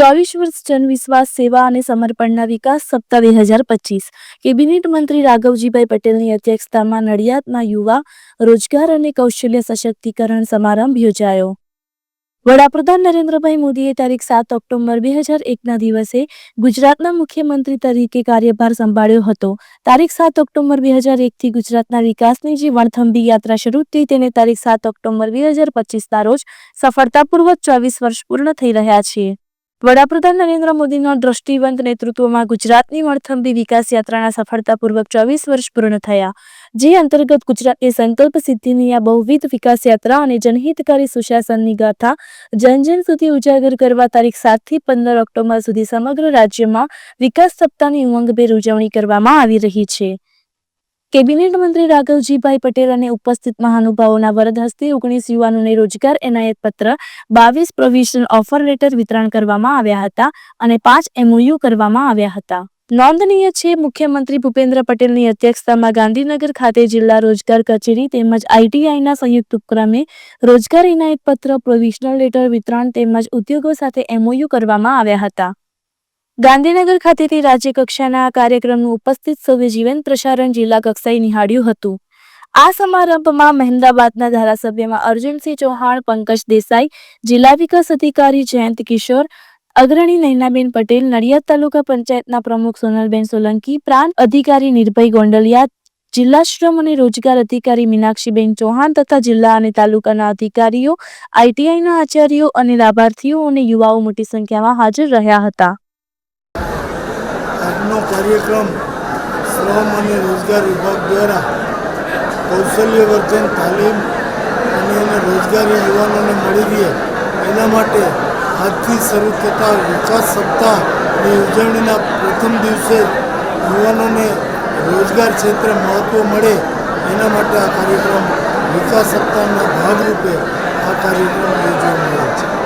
ચોવીસ વર્ષ જનવિશ્વાસ સેવા અને સમર્પણના વિકાસ સપ્તાહ બે હજાર પચીસ. કેબિનેટ મંત્રી રાઘવજીભાઈ પટેલની અધ્યક્ષતામાં નડિયાદમાં યુવા રોજગાર અને કૌશલ્ય સશક્તિકરણ સમારંભ યોજાયો. વડાપ્રધાન નરેન્દ્રભાઈ મોદીએ તારીખ સાત ઓક્ટોબર બે હજાર એકના દિવસે ગુજરાતના મુખ્યમંત્રી તરીકે કાર્યભાર સંભાળ્યો હતો. તારીખ સાત ઓક્ટોબર બે હજાર એકથી ગુજરાતના વિકાસની જે વણથંભી યાત્રા શરૂ થઈ તેને તારીખ સાત ઓક્ટોબર બે હજાર પચીસના રોજ સફળતાપૂર્વક ચોવીસ વર્ષ પૂર્ણ થઈ રહ્યા છે વડાપ્રધાન નરેન્દ્ર મોદીના દ્રષ્ટિવંત નેતૃત્વમાં ગુજરાતની વણથંભી વિકાસ યાત્રાના સફળતાપૂર્વક ચોવીસ વર્ષ પૂર્ણ થયા. જે અંતર્ગત ગુજરાતની સંકલ્પ સિદ્ધિની આ બહુવિધ વિકાસ યાત્રા અને જનહિતકારી સુશાસનની ગાથા જન જન સુધી ઉજાગર કરવા તારીખ સાતથી પંદર ઓક્ટોબર સુધી સમગ્ર રાજ્યમાં વિકાસ સપ્તાહની ઉમંગભેર ઉજવણી કરવામાં આવી રહી છે. કેબિનેટ મંત્રી રાઘવજીભાઈ પટેલ અને ઉપસ્થિત મહાનુભાવોના વરદ હસ્તે ઓગણીસ યુવાનોને રોજગાર એનાયત પત્ર, બાવીસ પ્રોવિઝનલ ઓફર લેટર વિતરણ કરવામાં આવ્યા હતા અને પાંચ એમઓયુ કરવામાં આવ્યા હતા. નોંધનીય છે, મુખ્યમંત્રી ભૂપેન્દ્ર પટેલની અધ્યક્ષતામાં ગાંધીનગર ખાતે જિલ્લા રોજગાર કચેરી તેમજ આઈટીઆઈના સંયુક્ત ઉપક્રમે રોજગાર ઇનાયત પત્ર પ્રોવિઝનલ લેટર વિતરણ તેમજ ઉદ્યોગો સાથે એમઓયુ કરવામાં આવ્યા હતા. ગાંધીનગર ખાતેથી રાજ્ય કક્ષાના આ કાર્યક્રમનું ઉપસ્થિત સૌએ જીવન પ્રસારણ જિલ્લા કક્ષાએ નિહાળ્યું હતું. આ સમારંભમાં મહેમદાબાદના ધારાસભ્યમાં અર્જુનસિંહ ચૌહાણ, પંકજ દેસાઈ, જિલ્લા વિકાસ અધિકારી જયંત કિશોર, અગ્રણી નૈનાબેન પટેલ, નડિયાદ તાલુકા પંચાયતના પ્રમુખ સોનલબેન સોલંકી, પ્રાંત અધિકારી નિર્ભય ગોંડલિયા, જિલ્લા શ્રમ અને રોજગાર અધિકારી મીનાક્ષીબેન ચૌહાણ તથા જિલ્લા અને તાલુકાના અધિકારીઓ, આઈટીઆઈના આચાર્યો અને લાભાર્થીઓ અને યુવાઓ મોટી સંખ્યામાં હાજર રહ્યા હતા. આજનો કાર્યક્રમ શ્રમ અને રોજગાર વિભાગ દ્વારા કૌશલ્યવર્ધન તાલીમ અને એને રોજગારી યુવાનોને મળી રહે એના માટે આજથી શરૂ થતા વિકાસ સપ્તાહની ઉજવણીના પ્રથમ દિવસે યુવાનોને રોજગાર ક્ષેત્રે મહત્ત્વ મળે એના માટે આ કાર્યક્રમ વિકાસ સપ્તાહના ભાગરૂપે આ કાર્યક્રમ યોજવામાં આવ્યો